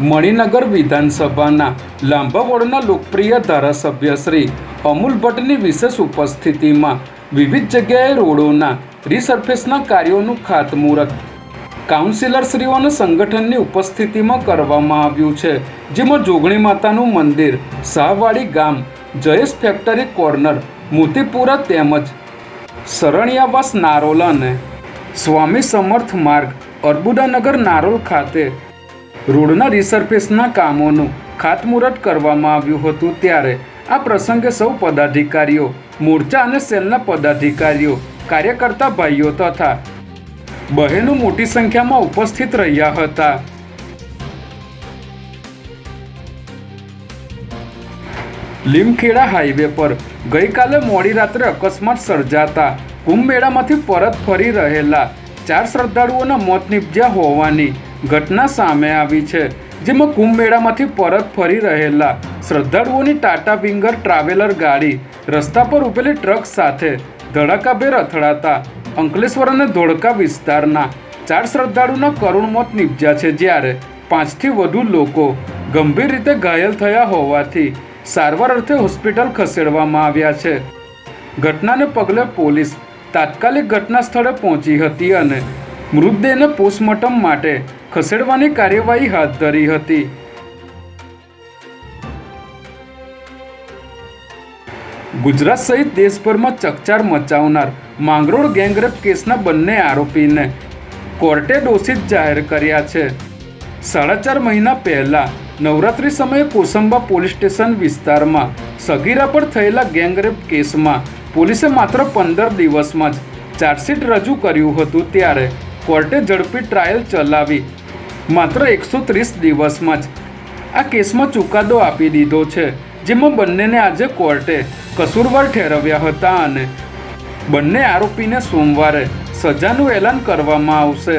મણિનગર વિધાનસભાના લાંબા વોર્ડના લોકપ્રિય ધારાસભ્ય શ્રી અમૂલ ભટ્ટની વિશેષ ઉપસ્થિતિમાં વિવિધ જગ્યાએ રોડોના રિસર્ફેસના કાર્યોનું ખાતમુહૂર્ત કાઉન્સિલરશ્રીઓના સંગઠનની ઉપસ્થિતિમાં કરવામાં આવ્યું છે, જેમાં જોગણી માતાનું મંદિર શાહવાડી ગામ, જયેશ ફેક્ટરી કોર્નર, મોતીપુરા તેમજ સરણિયાવાસ નારોલ અને સ્વામી સમર્થ માર્ગ, અર્બુદાનગર નારોલ ખાતે રોડના રિસર્ફેસના કામોનું ખાતમુહૂર્ત કરવામાં આવ્યું હતું ત્યારે આ પ્રસંગે સૌ પદાધિકારીઓ, મોરચા અને સેલના પદાધિકારીઓ, કાર્યકર્તા ભાઈઓ તથા બહેનો મોટી સંખ્યામાં ઉપસ્થિત રહ્યા હતા. લીમખેડા હાઈવે પર ગઈકાલે મોડી રાત્રે અકસ્માત સર્જાતા કુંભમેળામાંથી પરત ફરી રહેલા ચાર શ્રદ્ધાળુઓના મોત નીપજ્યા હોવાની ઘટના સામે આવી છે, જેમાં કુંભ મેળામાંથી પરત ફરી રહેલા શ્રદ્ધાળુઓની ટાટા વિંગર ટ્રાવેલર ગાડી રસ્તા પર ઉભેલી ટ્રક સાથે ધડાકાભેર અથડાતા અંકલેશ્વર અને ધોળકા વિસ્તારના ચાર શ્રદ્ધાળુના કરુણ મોત નિપજ્યા છે, જ્યારે પાંચથી વધુ લોકો ગંભીર રીતે ઘાયલ થયા હોવાથી સારવાર અર્થે હોસ્પિટલ ખસેડવામાં આવ્યા છે. ઘટનાને પગલે પોલીસ તાત્કાલિક ઘટના સ્થળે પહોંચી હતી અને મૃતદેહને પોસ્ટમોર્ટમ માટે ખસેડવાની કાર્યવાહી હાથ ધરી હતી. ગુજરાત સહિત દેશભરમાં ચકચાર મચાવનાર માંગરોળ ગેંગરેપ કેસના બંને આરોપીને કોર્ટે દોષિત જાહેર કર્યા છે. સાડા ચાર મહિના પહેલા નવરાત્રિ સમયે કોસંબા પોલીસ સ્ટેશન વિસ્તારમાં સગીરા પર થયેલા ગેંગરેપ કેસમાં પોલીસે માત્ર પંદર દિવસમાં જ ચાર્જશીટ રજૂ કર્યું હતું ત્યારે કોર્ટે ઝડપી ટ્રાયલ ચલાવી. માત્ર એકસો ત્રીસ દિવસમાં જ આ કેસમાં ચુકાદો આપી દીધો છે, જેમાં બંનેને આજે કોર્ટે કસૂરવાર ઠેરવ્યા હતા અને બંને આરોપીને સોમવારે સજાનું એલાન કરવામાં આવશે.